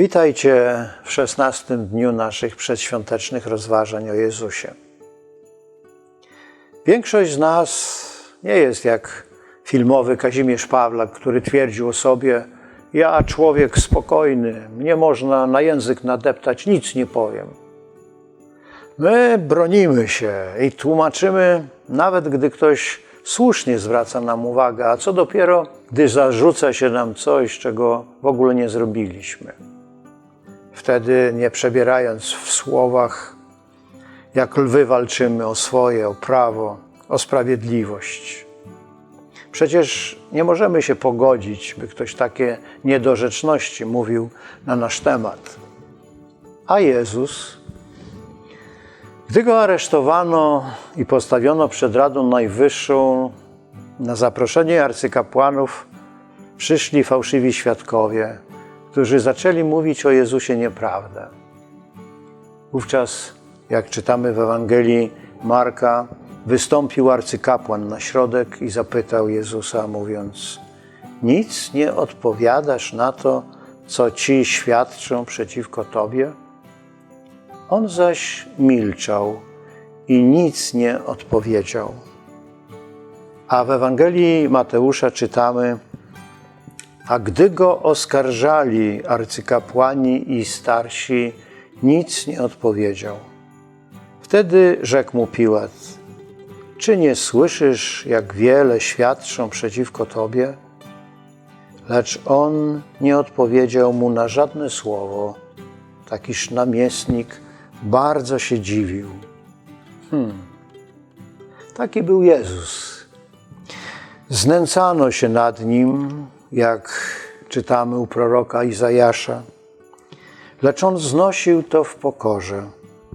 Witajcie w szesnastym dniu naszych przedświątecznych rozważań o Jezusie. Większość z nas nie jest jak filmowy Kazimierz Pawlak, który twierdził o sobie: Ja, człowiek spokojny, mnie można na język nadeptać, nic nie powiem. My bronimy się i tłumaczymy, nawet gdy ktoś słusznie zwraca nam uwagę, a co dopiero, gdy zarzuca się nam coś, czego w ogóle nie zrobiliśmy. Wtedy, nie przebierając w słowach, jak lwy walczymy o swoje, o prawo, o sprawiedliwość. Przecież nie możemy się pogodzić, by ktoś takie niedorzeczności mówił na nasz temat. A Jezus, gdy go aresztowano i postawiono przed Radą Najwyższą, na zaproszenie arcykapłanów przyszli fałszywi świadkowie, którzy zaczęli mówić o Jezusie nieprawdę. Wówczas, jak czytamy w Ewangelii Marka, wystąpił arcykapłan na środek i zapytał Jezusa, mówiąc: Nic nie odpowiadasz na to, co ci świadczą przeciwko tobie? On zaś milczał i nic nie odpowiedział. A w Ewangelii Mateusza czytamy: A gdy go oskarżali arcykapłani i starsi, nic nie odpowiedział. Wtedy rzekł mu Piłat: Czy nie słyszysz, jak wiele świadczą przeciwko tobie? Lecz on nie odpowiedział mu na żadne słowo. Takiż namiestnik bardzo się dziwił. Hmm. Taki był Jezus. Znęcano się nad nim, jak czytamy u proroka Izajasza, lecz on znosił to w pokorze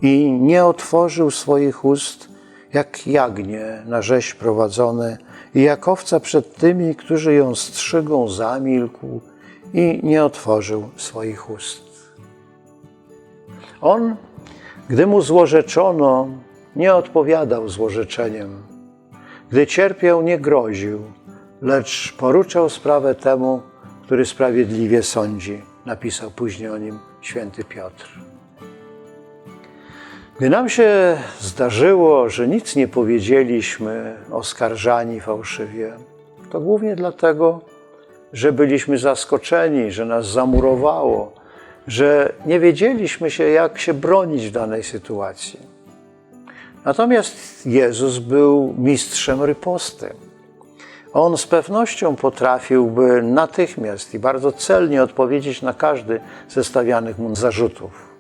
i nie otworzył swoich ust, jak jagnię na rzeź prowadzone i jak owca przed tymi, którzy ją strzygą, zamilkł i nie otworzył swoich ust. On, gdy mu złorzeczono, nie odpowiadał złorzeczeniem. Gdy cierpiał, nie groził, lecz poruczał sprawę temu, który sprawiedliwie sądzi. Napisał później o nim święty Piotr. Gdy nam się zdarzyło, że nic nie powiedzieliśmy, oskarżani fałszywie, to głównie dlatego, że byliśmy zaskoczeni, że nas zamurowało, że nie wiedzieliśmy się, jak się bronić w danej sytuacji. Natomiast Jezus był mistrzem ryposty. On z pewnością potrafiłby natychmiast i bardzo celnie odpowiedzieć na każdy ze stawianych mu zarzutów.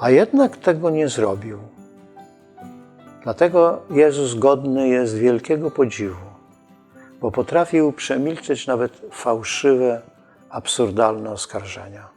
A jednak tego nie zrobił. Dlatego Jezus godny jest wielkiego podziwu, bo potrafił przemilczeć nawet fałszywe, absurdalne oskarżenia.